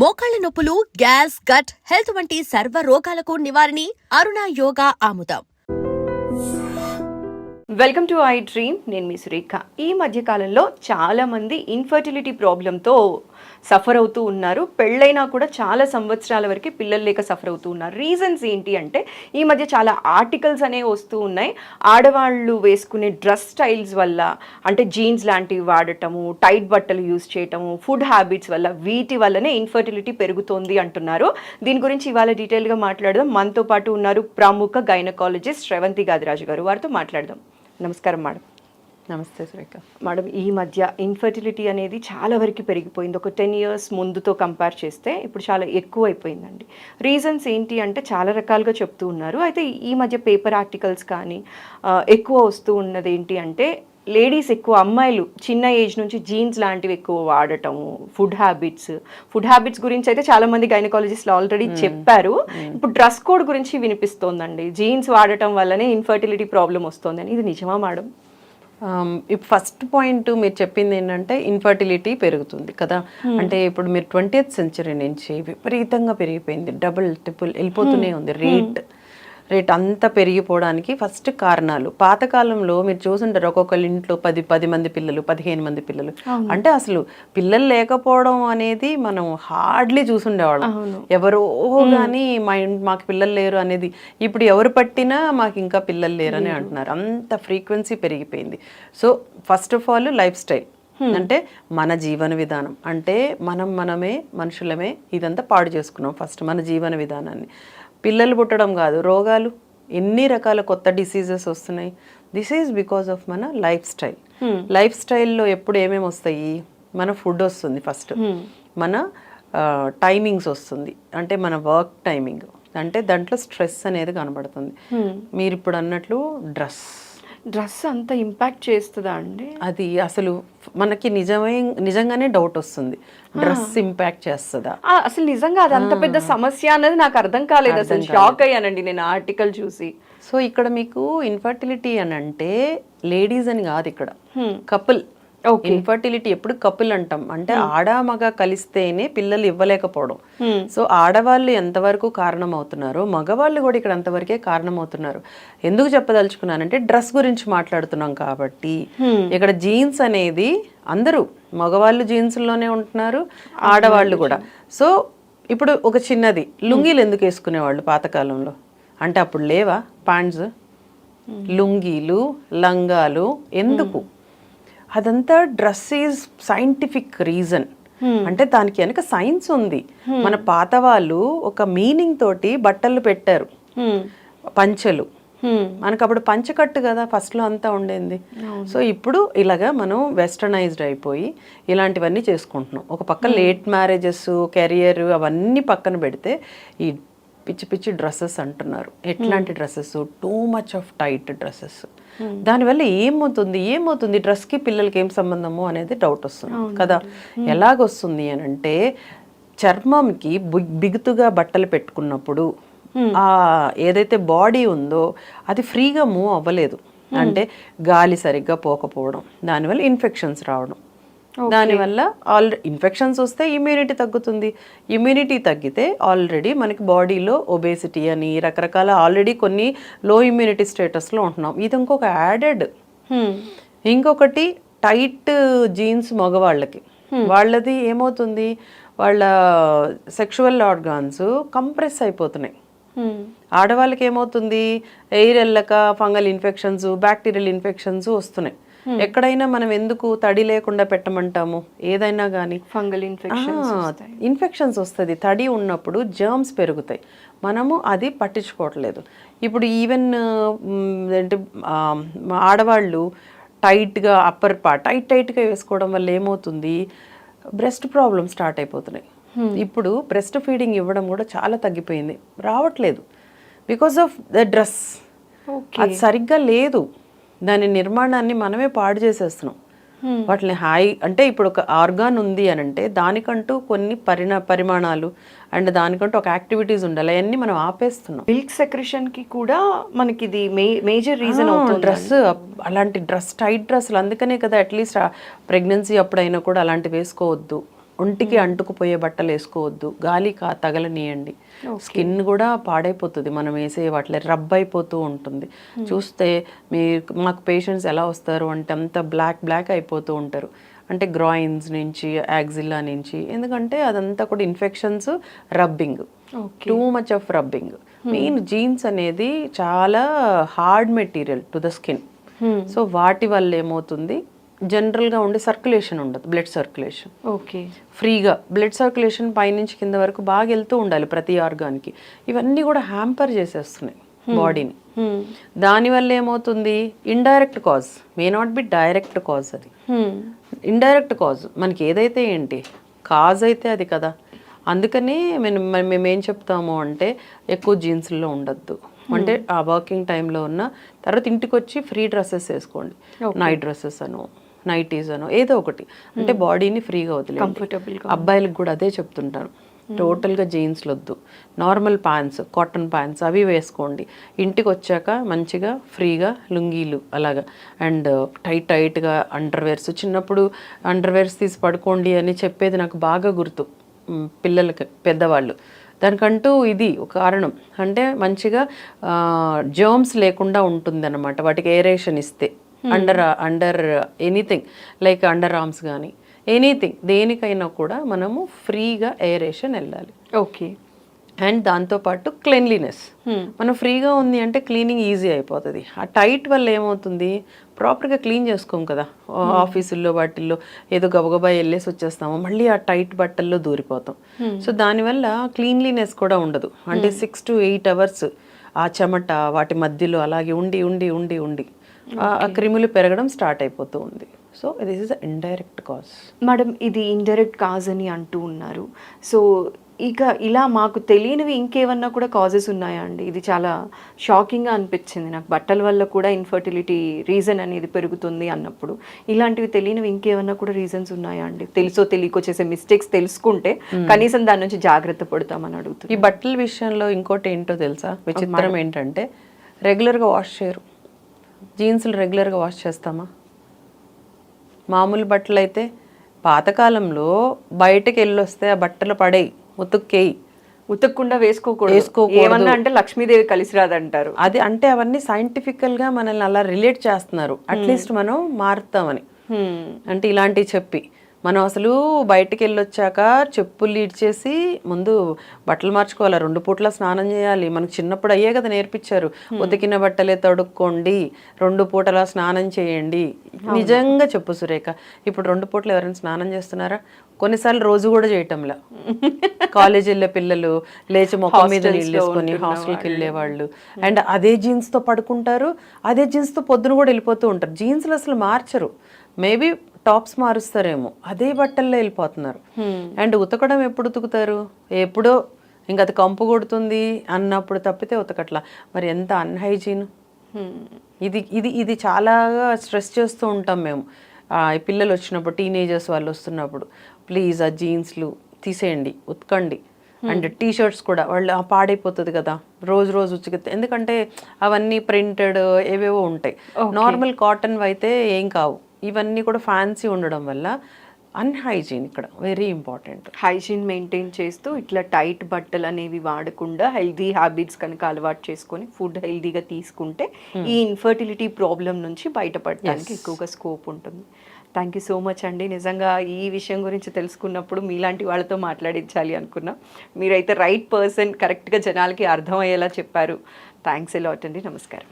మోకాళ్ళ నొప్పులు gas gut health వంటి సర్వ రోగాలకు నివారణి అరుణ యోగా ఆముదం. వెల్కమ్ టు ఐ డ్రీమ్ నేను మీ సురేఖ. ఈ మధ్యకాలంలో చాలామంది చాలా మంది ఇన్ఫర్టిలిటీ ప్రాబ్లంతో సఫర్ అవుతూ ఉన్నారు. పెళ్ళైనా కూడా చాలా సంవత్సరాల వరకు పిల్లలు లేక సఫర్ అవుతూ ఉన్నారు. రీజన్స్ ఏంటి అంటే ఈ మధ్య చాలా ఆర్టికల్స్ అనేవి వస్తూ ఉన్నాయి. ఆడవాళ్ళు వేసుకునే డ్రెస్ స్టైల్స్ వల్ల అంటే జీన్స్ లాంటివి వాడటము టైట్ బట్టలు యూజ్ చేయటము ఫుడ్ హ్యాబిట్స్ వల్ల వీటి వల్లనే ఇన్ఫర్టిలిటీ పెరుగుతోంది అంటున్నారు. దీని గురించి ఇవాళ డీటెయిల్గా మాట్లాడదాం. మనతో పాటు ఉన్నారు ప్రముఖ గైనకాలజిస్ట్ శ్రవంతి గాదిరాజు గారు. వారితో మాట్లాడదాం. నమస్కారం మేడం. నమస్తే సురేఖ. మేడం ఈ మధ్య ఇన్ఫర్టిలిటీ అనేది చాలా వరకు పెరిగిపోయింది. ఒక టెన్ ఇయర్స్ ముందుతో కంపేర్ చేస్తే ఇప్పుడు చాలా ఎక్కువ అయిపోయిందండి రీజన్స్ ఏంటి అంటే చాలా రకాలుగా చెప్తూ ఉన్నారు. అయితే ఈ మధ్య పేపర్ ఆర్టికల్స్ కానీ ఎక్కువ వస్తూ ఉన్నది ఏంటి అంటే లేడీస్ ఎక్కువ అమ్మాయిలు చిన్న ఏజ్ నుంచి జీన్స్ లాంటివి ఎక్కువ వాడటము ఫుడ్ హ్యాబిట్స్. ఫుడ్ హ్యాబిట్స్ గురించి అయితే చాలా మంది గైనకాలజిస్ట్లు ఆల్రెడీ చెప్పారు. ఇప్పుడు డ్రెస్ కోడ్ గురించి వినిపిస్తోందండి. జీన్స్ వాడటం వల్లనే ఇన్ఫర్టిలిటీ ప్రాబ్లం వస్తుందని. ఇది నిజమా మేడం? ఫస్ట్ పాయింట్ మీరు చెప్పింది ఏంటంటే ఇన్ఫర్టిలిటీ పెరుగుతుంది కదా. అంటే ఇప్పుడు మీరు ట్వంటీయత్ సెంచరీ నుంచి విపరీతంగా పెరిగిపోయింది. డబుల్ ట్రిపుల్ వెళ్ళిపోతూనే ఉంది. రేట్ రేట్ అంతా పెరిగిపోవడానికి ఫస్ట్ కారణాలు. పాతకాలంలో మీరు చూసుంటారు ఒక్కొక్కళ్ళ ఇంట్లో పది పది మంది పిల్లలు పదిహేను మంది పిల్లలు. అంటే అసలు పిల్లలు లేకపోవడం అనేది మనం హార్డ్లీ చూసుండేవాళ్ళం. ఎవరో కానీ మా మాకు పిల్లలు లేరు అనేది ఇప్పుడు ఎవరు పట్టినా మాకు ఇంకా పిల్లలు లేరు అని అంటున్నారు. అంత ఫ్రీక్వెన్సీ పెరిగిపోయింది. So first of all lifestyle. అంటే మన జీవన విధానం. అంటే మనం మనమే మనుషులమే ఇదంతా పాడు చేసుకున్నాం. ఫస్ట్ మన జీవన విధానాన్ని. పిల్లలు పుట్టడం కాదు రోగాలు ఎన్ని రకాల కొత్త డిసీజెస్ వస్తున్నాయి. దిస్ ఈజ్ బికాస్ ఆఫ్ మన లైఫ్ స్టైల్ లైఫ్ స్టైల్లో ఎప్పుడు ఏమేమి వస్తాయి? మన ఫుడ్ వస్తుంది ఫస్ట్ మన టైమింగ్స్ వస్తుంది. అంటే మన వర్క్ టైమింగ్ అంటే దాంట్లో స్ట్రెస్ అనేది కనబడుతుంది. మీరు ఇప్పుడు అన్నట్లు డ్రెస్ డ్రెస్ అంత ఇంపాక్ట్ చేస్తుందా అండి? అది అసలు మనకి నిజమే నిజంగానే డౌట్ వస్తుంది. డ్రెస్ ఇంపాక్ట్ చేస్తుందా? అసలు నిజంగా అది అంత పెద్ద సమస్య అన్నది నాకు అర్థం కాలేదు. అసలు షాక్ అయ్యానండి నేను ఆర్టికల్ చూసి. సో ఇక్కడ మీకు ఇన్ఫర్టిలిటీ అని అంటే లేడీస్ అని కాదు ఇక్కడ. కపుల్ ఇన్ఫర్టిలిటీ ఎప్పుడు కపుల్ అంటాం అంటే ఆడ మగ కలిస్తేనే పిల్లలు ఇవ్వలేకపోవడం. సో ఆడవాళ్ళు ఎంతవరకు కారణం అవుతున్నారో మగవాళ్ళు కూడా ఇక్కడ అంతవరకే కారణం అవుతున్నారు ఎందుకు చెప్పదలుచుకున్నానంటే డ్రెస్ గురించి మాట్లాడుతున్నాం కాబట్టి. ఇక్కడ జీన్స్ అనేది అందరూ మగవాళ్ళు జీన్స్లోనే ఉంటున్నారు ఆడవాళ్ళు కూడా. సో ఇప్పుడు ఒక చిన్నది. లుంగీలు ఎందుకు వేసుకునేవాళ్ళు పాతకాలంలో? అంటే అప్పుడు లేవా? ప్యాంట్స్? లుంగీలు లంగాలు ఎందుకు? అదంతా డ్రెస్ ఈజ్ సైంటిఫిక్ రీజన్. అంటే దానికి వెనక సైన్స్ ఉంది. మన పాత వాళ్ళు ఒక మీనింగ్ తోటి బట్టలు పెట్టారు. పంచెలు. మనకు అప్పుడు పంచకట్టు కదా ఫస్ట్లో అంతా ఉండేది. సో ఇప్పుడు ఇలాగా మనం వెస్టర్నైజ్డ్ అయిపోయి ఇలాంటివన్నీ చేసుకుంటున్నాం. ఒక పక్క లేట్ మ్యారేజెస్ కెరియర్ అవన్నీ పక్కన పెడితే ఈ పిచ్చి పిచ్చి డ్రెస్సెస్ అంటున్నారు. ఎట్లాంటి dresses? Too much of tight dresses. దానివల్ల ఏమవుతుంది? ఏమవుతుంది? డ్రెస్కి పిల్లలకి ఏం సంబంధము అనేది డౌట్ వస్తుంది కదా? ఎలాగొస్తుంది అని అంటే చర్మంకి బిగుతుగా బట్టలు పెట్టుకున్నప్పుడు ఆ ఏదైతే బాడీ ఉందో అది ఫ్రీగా మూవ్ అవ్వలేదు. అంటే గాలి సరిగ్గా పోకపోవడం దానివల్ల ఇన్ఫెక్షన్స్ రావడం. దానివల్ల ఆల్రెడీ ఇన్ఫెక్షన్స్ వస్తే ఇమ్యూనిటీ తగ్గుతుంది. ఇమ్యూనిటీ తగ్గితే ఆల్రెడీ మనకి బాడీలో ఒబేసిటీ అని రకరకాల ఆల్రెడీ కొన్ని లో ఇమ్యూనిటీ స్టేటస్లో ఉంటున్నాం. ఇది ఇంకొక యాడెడ్ ఇంకొకటి టైట్ జీన్స్ మగవాళ్ళకి. వాళ్ళది ఏమవుతుంది? వాళ్ళ సెక్షువల్ ఆర్గాన్స్ కంప్రెస్ అయిపోతున్నాయి. ఆడవాళ్ళకి ఏమవుతుంది? ఎయిర్ వెళ్ళక ఫంగల్ ఇన్ఫెక్షన్స్ బ్యాక్టీరియల్ ఇన్ఫెక్షన్స్ వస్తున్నాయి. ఎక్కడైనా మనం ఎందుకు తడి లేకుండా పెట్టమంటాము? ఏదైనా కానీ ఫంగల్ ఇన్ఫెక్షన్ ఇన్ఫెక్షన్స్ వస్తుంది. తడి ఉన్నప్పుడు జర్మ్స్ పెరుగుతాయి. మనము అది పట్టించుకోవట్లేదు. ఇప్పుడు ఈవెన్ అంటే ఆడవాళ్ళు టైట్గా అప్పర్ పార్ట్ టైట్ టైట్గా వేసుకోవడం వల్ల ఏమవుతుంది? బ్రెస్ట్ ప్రాబ్లమ్ స్టార్ట్ అయిపోతున్నాయి. ఇప్పుడు బ్రెస్ట్ ఫీడింగ్ ఇవ్వడం కూడా చాలా తగ్గిపోయింది. రావట్లేదు. బికాస్ ఆఫ్ ద డ్రెస్ అది సరిగ్గా లేదు. దాని నిర్మాణాన్ని మనమే పాడు చేసేస్తున్నాం. వాటిని హాయి అంటే ఇప్పుడు ఒక ఆర్గాన్ ఉంది అని అంటే దానికంటూ కొన్ని పరిణ పరిమాణాలు అండ్ దానికంటూ ఒక యాక్టివిటీస్ ఉండాలి. అవన్నీ మనం ఆపేస్తున్నాం. మిల్క్ సెక్రెషన్కి కూడా మనకి ఇది మేజర్ రీజన్ డ్రెస్ అలాంటి డ్రెస్ టైట్ డ్రెస్సులు అందుకనే కదా అట్లీస్ట్ ప్రెగ్నెన్సీ అప్పుడైనా కూడా అలాంటివి వేసుకోవద్దు. ఒంటికి అంటుకుపోయే బట్టలు వేసుకోవద్దు. గాలి కా తగలనీయండి. స్కిన్ కూడా పాడైపోతుంది. మనం వేసే వాటిలో రబ్ అయిపోతూ ఉంటుంది. చూస్తే మీ మాకు పేషెంట్స్ ఎలా వస్తారు అంటే అంత బ్లాక్ బ్లాక్ అయిపోతూ ఉంటారు. అంటే గ్రాయిన్స్ నుంచి యాక్సిల్లా నుంచి. ఎందుకంటే అదంతా కూడా infections rubbing. Too much of rubbing. Main jeans అనేది చాలా hard material to the skin. So వాటి వల్ల ఏమవుతుంది? జనరల్గా ఉండే సర్క్యులేషన్ ఉండదు బ్లడ్ సర్క్యులేషన్ ఓకే. ఫ్రీగా బ్లడ్ సర్క్యులేషన్ పైనుంచి కింద వరకు బాగా వెళ్తూ ఉండాలి ప్రతి ఆర్గాన్కి. ఇవన్నీ కూడా హ్యాంపర్ చేసేస్తున్నాయి బాడీని దానివల్ల ఏమవుతుంది? Indirect cause may not be direct cause అది. ఇండైరెక్ట్ కాజ్ మనకి ఏదైతే ఏంటి? కాజ్ అయితే అది కదా. అందుకని మేము మేము ఏం చెప్తాము అంటే ఎక్కువ జీన్స్లో ఉండొద్దు. అంటే ఆ వర్కింగ్ టైంలో ఉన్న తర్వాత ఇంటికి వచ్చి ఫ్రీ డ్రెస్సెస్ వేసుకోండి నైట్ డ్రెస్సెస్ అను. నైటీస్ అను ఏదో ఒకటి. అంటే బాడీని ఫ్రీగా వదిలేదు Comfortable అబ్బాయిలకు కూడా అదే చెప్తుంటాను టోటల్గా జీన్స్లు వద్దు నార్మల్ ప్యాంట్స్ కాటన్ ప్యాంట్స్ అవి వేసుకోండి. ఇంటికి వచ్చాక మంచిగా ఫ్రీగా లుంగీలు అలాగా. అండ్ టైట్ టైట్గా అండర్వేర్స్ చిన్నప్పుడు అండర్వేర్స్ తీసి పడుకోండి అని చెప్పేది నాకు బాగా గుర్తు. పిల్లలకి పెద్దవాళ్ళు. దానికంటూ ఇది ఒక కారణం. అంటే మంచిగా జర్మ్స్ లేకుండా ఉంటుందన్నమాట. వాటికి ఏరేషన్ ఇస్తే. Under under anything like under arms కానీ ఎనీథింగ్ దేనికైనా కూడా మనము ఫ్రీగా ఏరేషన్ వెళ్ళాలి. ఓకే అండ్ దాంతోపాటు క్లెన్లీనెస్ మనం ఫ్రీగా ఉంది అంటే క్లీనింగ్ ఈజీ అయిపోతుంది. ఆ టైట్ వల్ల ఏమవుతుంది? ప్రాపర్గా క్లీన్ చేసుకోం కదా. ఆఫీసుల్లో వాటిల్లో ఏదో గబగబా వెళ్ళేసి వచ్చేస్తాము. మళ్ళీ ఆ టైట్ బట్టల్లో దూరిపోతాం. సో దానివల్ల క్లీన్లీనెస్ కూడా ఉండదు. అంటే సిక్స్ టు ఎయిట్ అవర్స్ ఆ చెమట వాటి మధ్యలో అలాగే ఉండి ఉండి ఉండి ఉండి. ఆ- క్రిములు పెరగడం స్టార్ట్ అయిపోతూ ఉంది. So this is indirect cause madam ఇది ఇండైరెక్ట్ కాజ్ అని అంటూ ఉన్నారు. సో ఇక ఇలా మాకు తెలియనివి ఇంకేమన్నా కూడా కాజెస్ ఉన్నాయా అండి? ఇది చాలా షాకింగ్గా అనిపించింది. నాకు బట్టల వల్ల కూడా ఇన్ఫర్టిలిటీ రీజన్ అనేది పెరుగుతుంది అన్నప్పుడు. ఇలాంటివి తెలియనివి ఇంకేమన్నా కూడా రీజన్స్ ఉన్నాయా అండి? తెలుసో తెలియకో చేసే మిస్టేక్స్ తెలుసుకుంటే కనీసం దాని నుంచి జాగ్రత్త పడతామని అడుగుతుంది ఈ బట్టల విషయంలో ఇంకోటి ఏంటో తెలుసా? విచిత్రం ఏంటంటే రెగ్యులర్గా వాష్ చేయరు. జీన్స్లు రెగ్యులర్గా వాష్ చేస్తామా? మామూలు బట్టలు అయితే పాతకాలంలో బయటకు వెళ్ళొస్తే ఆ బట్టలు పడేయి ఉతుక్కేయి. ఉతకకుండా వేసుకోకూడదు. వేసుకోకూడదు. ఏమన్నా అంటే లక్ష్మీదేవి కలిసి రాదంటారు. అది అంటే అవన్నీ సైంటిఫికల్గా మనల్ని అలా రిలేట్ చేస్తున్నారు. అట్లీస్ట్ మనం మారుతామని. అంటే ఇలాంటివి చెప్పి. మనం అసలు బయటికి వెళ్ళొచ్చాక చెప్పులు ఇడ్చేసి ముందు బట్టలు మార్చుకోవాలి? రెండు పూట్ల స్నానం చేయాలి. మనకు చిన్నప్పుడు అయ్యే కదా నేర్పించారు. ఉతికిన బట్టలే తడుక్కోండి. రెండు పూటల స్నానం చేయండి. నిజంగా చెప్పు సురేఖ ఇప్పుడు రెండు పూటలు ఎవరైనా స్నానం చేస్తున్నారా? కొన్నిసార్లు రోజు కూడా చేయటంలా? కాలేజ్ వెళ్ళే పిల్లలు లేచి మొక్క మీద నీళ్ళు వేసుకొని హాస్టల్కి వెళ్ళే వాళ్ళు అండ్ అదే jeans తో పడుకుంటారు. అదే jeans తో పొద్దున కూడా వెళ్ళిపోతూ ఉంటారు. జీన్స్లు అసలు మార్చరు. మేబీ టాప్స్ మారుస్తారేమో. అదే బట్టల్లో వెళ్ళిపోతున్నారు. అండ్ ఉతకడం ఎప్పుడు ఉతుకుతారు? ఎప్పుడో ఇంకా అది కంపు కొడుతుంది అన్నప్పుడు తప్పితే ఉతకట్లా. మరి ఎంత అన్హైజీన్. ఇది ఇది ఇది చాలా స్ట్రెస్ చేస్తూ ఉంటాం మేము. పిల్లలు వచ్చినప్పుడు టీనేజర్స్ వాళ్ళు వస్తున్నప్పుడు ప్లీజ్ ఆ జీన్స్లు తీసేయండి ఉతకండి. అండ్ టీ షర్ట్స్ కూడా వాళ్ళు "ఆ, పాడైపోతుంది కదా. రోజు రోజు ఉతికితే ఎందుకంటే అవన్నీ ప్రింటెడ్ ఏవేవో ఉంటాయి. నార్మల్ కాటన్ అయితే ఏం కావు. ఇవన్నీ కూడా ఫ్యాన్సీ ఉండడం వల్ల అన్హైజీన్ ఇక్కడ వెరీ ఇంపార్టెంట్ హైజీన్ మెయింటైన్ చేస్తూ ఇట్లా టైట్ బట్టలు అనేవి వాడకుండా హెల్దీ హ్యాబిట్స్ కనుక అలవాటు చేసుకొని ఫుడ్ హెల్దీగా తీసుకుంటే ఈ ఇన్ఫర్టిలిటీ ప్రాబ్లం నుంచి బయటపడడానికి ఎక్కువగా స్కోప్ ఉంటుంది. థ్యాంక్ యూ సో మచ్ అండి. నిజంగా ఈ విషయం గురించి తెలుసుకున్నప్పుడు మీలాంటి వాళ్ళతో మాట్లాడించాలి అనుకున్నా. మీరైతే రైట్ పర్సన్ కరెక్ట్గా జనాలకి అర్థమయ్యేలా చెప్పారు. థ్యాంక్స్ ఎలాట్ అండి. నమస్కారం.